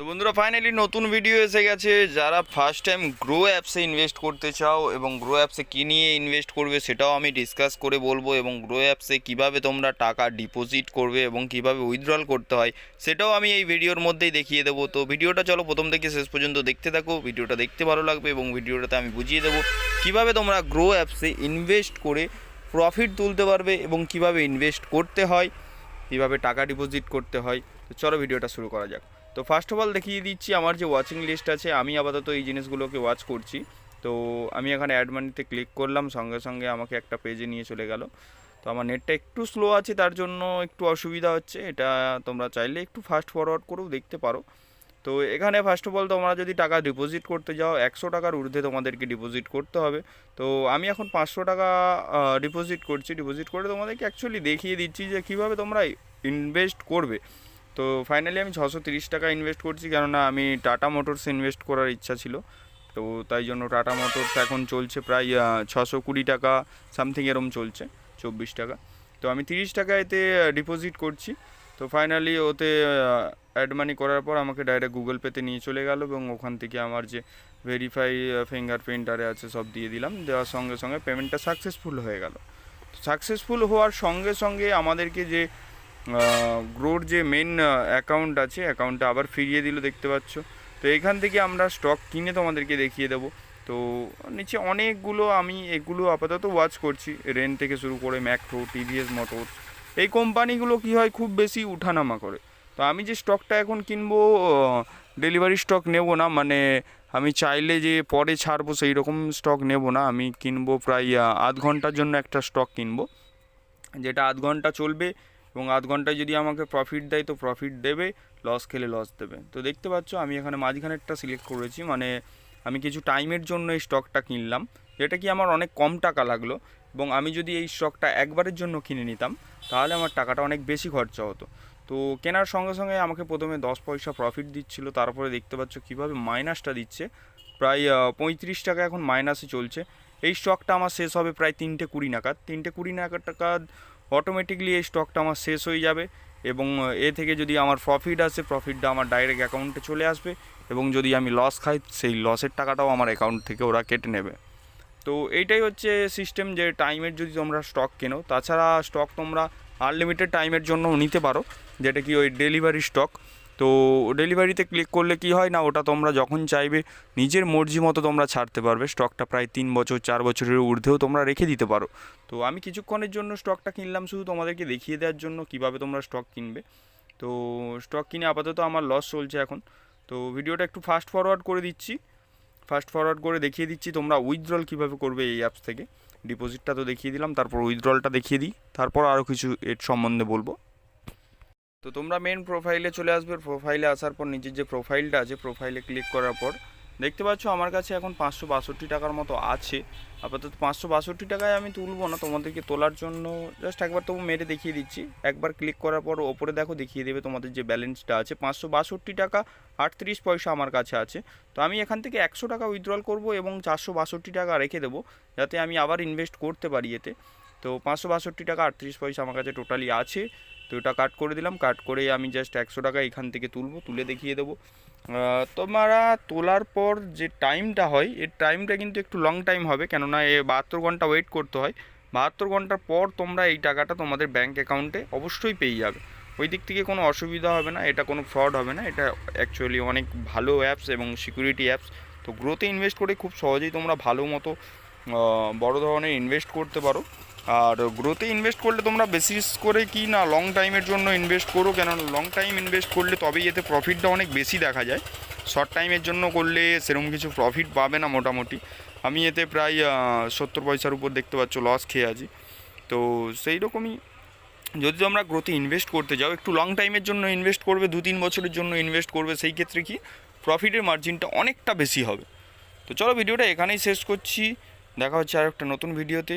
তো বন্ধুরা ফাইনালি নতুন ভিডিও এসে গেছে। যারা ফার্স্ট টাইম গ্রো অ্যাপসে ইনভেস্ট করতে চাও এবং গ্রো অ্যাপসে কী নিয়ে ইনভেস্ট করবে সেটাও আমি ডিসকাস করে বলব এবং গ্রো অ্যাপসে কীভাবে তোমরা টাকা ডিপোজিট করবে এবং কীভাবে উইথড্রল করতে হয় সেটাও আমি এই ভিডিওর মধ্যেই দেখিয়ে দেবো। তো ভিডিওটা চলো প্রথম থেকে শেষ পর্যন্ত দেখতে থাকো ভিডিওটা দেখতে ভালো লাগবে এবং ভিডিওটাতে আমি বুঝিয়ে দেবো কীভাবে তোমরা গ্রো অ্যাপসে ইনভেস্ট করে প্রফিট তুলতে পারবে এবং কীভাবে ইনভেস্ট করতে হয়, কীভাবে টাকা ডিপোজিট করতে হয়। তো চলো ভিডিওটা শুরু করা যাক। তো ফার্স্ট অফ অল দেখিয়ে দিচ্ছি, আমার যে ওয়াচিং লিস্ট আছে, আমি আপাতত এই জিনিসগুলোকে ওয়াচ করছি। তো আমি এখানে অ্যাড মানিতে ক্লিক করলাম, সঙ্গে সঙ্গে আমাকে একটা পেজে নিয়ে চলে গেল। তো আমার নেটটা একটু স্লো আছে, তার জন্য একটু অসুবিধা হচ্ছে। এটা তোমরা চাইলে একটু ফাস্ট ফরওয়ার্ড করেও দেখতে পারো। তো এখানে ফার্স্ট অফ অল তোমরা যদি টাকা ডিপোজিট করতে যাও, একশো টাকার ঊর্ধ্বে তোমাদেরকে ডিপোজিট করতে হবে। তো আমি এখন পাঁচশো টাকা ডিপোজিট করছি। ডিপোজিট করে তোমাদেরকে অ্যাকচুয়ালি দেখিয়ে দিচ্ছি যে কীভাবে তোমরা ইনভেস্ট করবে। তো ফাইনালি আমি ছশো তিরিশ টাকা ইনভেস্ট করছি কেননা আমি টাটা মোটরস ইনভেস্ট করার ইচ্ছা ছিল। তো তাই জন্য টাটা মোটরস এখন চলছে প্রায় ছশো কুড়ি টাকা সামথিং এরম চলছে, চব্বিশ টাকা। তো আমি তিরিশ টাকা এতে ডিপোজিট করছি। তো ফাইনালি ওতে অ্যাড মানি করার পর আমাকে ডাইরেক্ট গুগল পেতে নিয়ে চলে গেল এবং ওখান থেকে আমার যে ভেরিফাই ফিঙ্গারপ্রিন্ট আরে আছে সব দিয়ে দিলাম। দেওয়ার সঙ্গে সঙ্গে পেমেন্টটা সাকসেসফুল হয়ে গেল। সাকসেসফুল হওয়ার সঙ্গে সঙ্গে আমাদেরকে যে গ্রোর যে মেন অ্যাকাউন্ট আছে অ্যাকাউন্টটা আবার ফিরিয়ে দিল, দেখতে পাচ্ছ। তো এখান থেকে আমরা স্টক কিনে তোমাদেরকে দেখিয়ে দেবো। তো নিচে অনেকগুলো আমি এগুলো আপাতত ওয়াচ করছি। রেন থেকে শুরু করে ম্যাক্রো টিভিএস মোটরস এই কোম্পানিগুলো কি হয়, খুব বেশি উঠানামা করে। তো আমি যে স্টকটা এখন কিনবো ডেলিভারি স্টক নেব না মানে আমি চাইলে যে পরে ছাড়বো সেই রকম স্টক নেব না। আমি কিনবো প্রায় আধ ঘণ্টার জন্য একটা স্টক কিনবো। যেটা আধ ঘণ্টা চলবে এবং আধ ঘন্টায় যদি আমাকে প্রফিট দেয়, তো প্রফিট দেবে লস খেলে লস দেবে। তো দেখতে পাচ্ছ, আমি এখানে মাঝখানেরটা সিলেক্ট করেছি মানে আমি কিছু টাইমের জন্য এই স্টকটা কিনলাম, যেটা কি আমার অনেক কম টাকা লাগল, এবং আমি যদি এই স্টকটা একবারের জন্য কিনে নিতাম, তাহলে আমার টাকাটা অনেক বেশি খরচা হতো। তো কেনার সঙ্গে সঙ্গে আমাকে প্রথমে দশ পয়সা প্রফিট দিচ্ছিল, তারপরে দেখতে পাচ্ছ কীভাবে মাইনাসটা দিচ্ছে। প্রায় পঁয়ত্রিশ টাকা এখন মাইনাসে চলছে। এই স্টকটা আমার শেষ হবে প্রায় তিনটে কুড়ি নাগাদ। তিনটে কুড়ি নাগাদ টাকা অটোমেটিকলি এই স্টকটা আমার শেষ হয়ে যাবে এবং এ থেকে যদি আমার প্রফিট আসে প্রফিটটা আমার ডাইরেক্ট অ্যাকাউন্টে চলে আসবে এবং যদি আমি লস খাই, সেই লসের টাকাটাও আমার অ্যাকাউন্ট থেকে ওরা কেটে নেবে। তো এইটাই হচ্ছে সিস্টেম যে টাইমের যদি তোমরা স্টক কেনো, তাছাড়া স্টক তোমরা আনলিমিটেড টাইমের জন্য নিতে পারো, যেটা কি ওই ডেলিভারি স্টক তো ডেলিভারিতে ক্লিক করলে কি হয় না, ওটা তোমরা যখন চাইবে, নিজের মর্জি মতো তোমরা ছাড়তে পারবে। স্টকটা প্রায় তিন বছর, চার বছরের ঊর্ধ্বেও তোমরা রেখে দিতে পারো। তো আমি কিছুক্ষণের জন্য স্টকটা কিনলাম শুধু তোমাদেরকে দেখিয়ে দেওয়ার জন্য কীভাবে তোমরা স্টক কিনবে। তো স্টক কিনে আপাতত আমার লস চলছে এখন। তো ভিডিওটা একটু ফাস্ট ফরওয়ার্ড করে দিচ্ছি। ফাস্ট ফরওয়ার্ড করে দেখিয়ে দিচ্ছি তোমরা উইথড্রল কীভাবে করবে এই অ্যাপস থেকে। ডিপোজিটটা তো দেখিয়ে দিলাম, তারপর উইথড্রলটা দেখিয়ে দিই। তারপর আরও কিছু এর সম্বন্ধে বলব। তো তোমরা মেন প্রোফাইলে চলে আসবে। প্রোফাইলে আসার পর নিজের যে প্রোফাইলটা আছে প্রোফাইলে ক্লিক করার পর দেখতে পাচ্ছ আমার কাছে এখন পাঁচশো বাষট্টি টাকার মতো আছে। আপাতত পাঁচশো বাষট্টি টাকায় আমি তুলবো না, তোমাদেরকে তোলার জন্য জাস্ট একবার তবু মেরে দেখিয়ে দিচ্ছি। একবার ক্লিক করার পর ওপরে দেখো দেখিয়ে দেবে তোমাদের যে ব্যালেন্সটা আছে। পাঁচশো বাষট্টি টাকা আটত্রিশ পয়সা আমার কাছে আছে। তো আমি এখান থেকে একশো টাকা উইথড্রল করব এবং চারশো বাষট্টি টাকা রেখে দেবো, যাতে আমি আবার ইনভেস্ট করতে পারি এতে। তো পাঁচশো বাষট্টি টাকা আটত্রিশ পয়সা আমার কাছে টোটালি আছে। তো এটা কাট করে দিলাম, কাট করে আমি জাস্ট একশো টাকা এখান থেকে তুলবো, তুলে দেখিয়ে দেবো। তোমরা তোলার পর যে টাইমটা হয়, এর টাইমটা কিন্তু একটু লং টাইম হবে, কেননা এ বাহাত্তর ঘণ্টা ওয়েট করতে হয়। বাহাত্তর ঘণ্টার পর তোমরা এই টাকাটা তোমাদের ব্যাঙ্ক অ্যাকাউন্টে অবশ্যই পেয়ে যাবে। ওই দিক থেকে কোনো অসুবিধা হবে না, এটা কোনো ফ্রড হবে না, এটা অ্যাকচুয়ালি অনেক ভালো অ্যাপস এবং সিকিউরিটি অ্যাপস তো গ্রোথে ইনভেস্ট করে খুব সহজেই তোমরা ভালো মতো বড় ধরনের ইনভেস্ট করতে পারো। আর গ্রোথে ইনভেস্ট করলে তোমরা বেশিস করে কি না লং টাইমের জন্য ইনভেস্ট করো? কেন লং টাইম ইনভেস্ট করলে তবেই এতে প্রফিটটা অনেক বেশি দেখা যায়। শর্ট টাইমের জন্য করলে সেরকম কিছু প্রফিট পাবে না মোটামুটি। আমি এতে প্রায় সত্তর পয়সার উপর দেখতে পাচ্ছ লস খেয়ে আছি। তো সেই রকমই যদি তোমরা গ্রোথে ইনভেস্ট করতে যাও, একটু লং টাইমের জন্য ইনভেস্ট করবে, দু তিন বছরের জন্য ইনভেস্ট করবে, সেই ক্ষেত্রে কি প্রফিটের মার্জিনটা অনেকটা বেশি হবে। তো চলো ভিডিওটা এখানেই শেষ করছি। দেখা হচ্ছে আর একটা নতুন ভিডিওতে